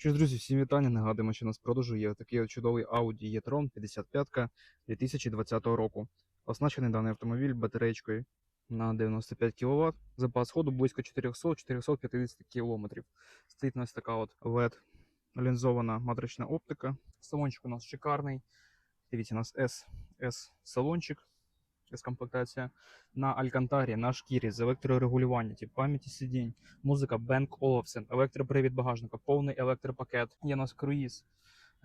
Що ж, друзі, всім вітання. Нагадуємо, що у нас в продажу є такий чудовий Audi e-tron 55 2020 року. Оснащений даний автомобіль батареєчкою на 95 кВт. Запас ходу близько 400-450 км. Стоїть у нас така от LED лінзована матрична оптика. Салончик у нас шикарний. Дивіться, у нас S, S салончик. С-комплектація на Алькантарі, на шкірі з електрорегулювання, тип пам'яті сидінь, музика Bang Olufsen, електропривід багажника, повний електропакет. Є у нас круїз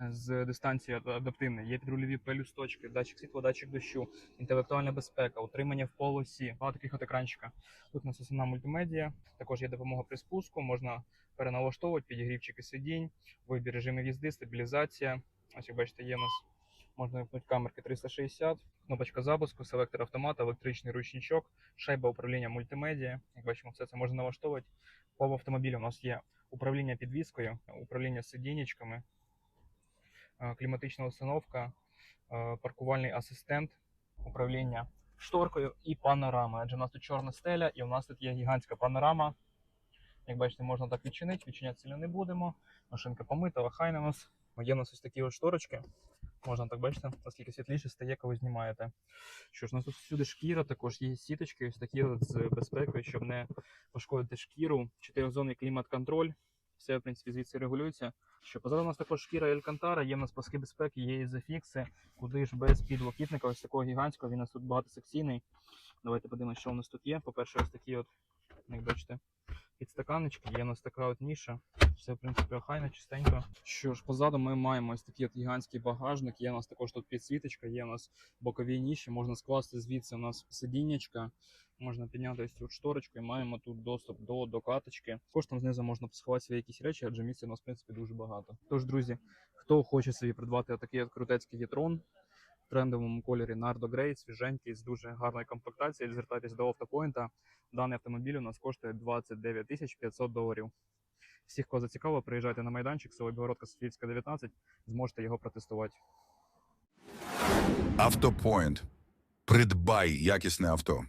з дистанції ад- адаптивний, є підрульові пелюсточки, датчик світла, датчик дощу, інтелектуальна безпека, утримання в полосі, два таких от екранчика. Тут у нас основна мультимедіа, також є допомога при спуску, можна переналаштовувати підігрівчики сидінь, вибір режимів їзди, стабілізація. Ось як бачите, є у нас можна вимкнути камерки 360, кнопочка запуску, селектор автомата, електричний ручничок, шайба управління мультимедіа. Як бачимо, все це можна налаштовувати. По автомобілю у нас є управління підвіскою, управління сидінечками, е, кліматична установка, е, паркувальний асистент, управління шторкою і панорама. Адже у нас тут чорна стеля, і у нас тут є гігантська панорама. Як бачите, можна так відчинити, відчиняти сильно не будемо. Машинка помита, охайна у нас. Є у нас ось такі от шторочки. Можна так бачите, наскільки світліше стає, коли знімаєте. Що ж, у нас тут всюди шкіра, також є сіточки, ось такі з безпекою, щоб не пошкодити шкіру. Чотиризонний клімат-контроль. Все, в принципі, звідси регулюється. Що позаду у нас також шкіра Елькантара, є в нас паски безпеки, є і зафікси, куди ж без підлокітника, ось такого гігантського, він у нас тут багатосекційний. Давайте подивимося, що у нас тут є. По-перше, ось такі от, як бачите, підстаканнички, є у нас така от ніша. Все, в принципі, охайно, чистенько. Що ж, позаду ми маємо ось такий от гігантський багажник. Є у нас також тут підсвіточка, є у нас бокові ніші, можна скласти звідси у нас сидіннячка. Можна підняти ось цю шторочку і маємо тут доступ до докаточки. Також там знизу можна посховати свої якісь речі, адже місця у нас, в принципі, дуже багато. Тож, друзі, хто хоче собі придбати такий от крутецький гітрон трендовому кольорі Nardo Grey, свіженький, з дуже гарною комплектацією, звертайтесь до автопоінта. Даний автомобіль у нас коштує 29 тисяч 500 доларів. Всіх, кого зацікаво, приїжджайте на майданчик, село Білгородка Софіївська, 19, зможете його протестувати. Автопоінт. Придбай якісне авто.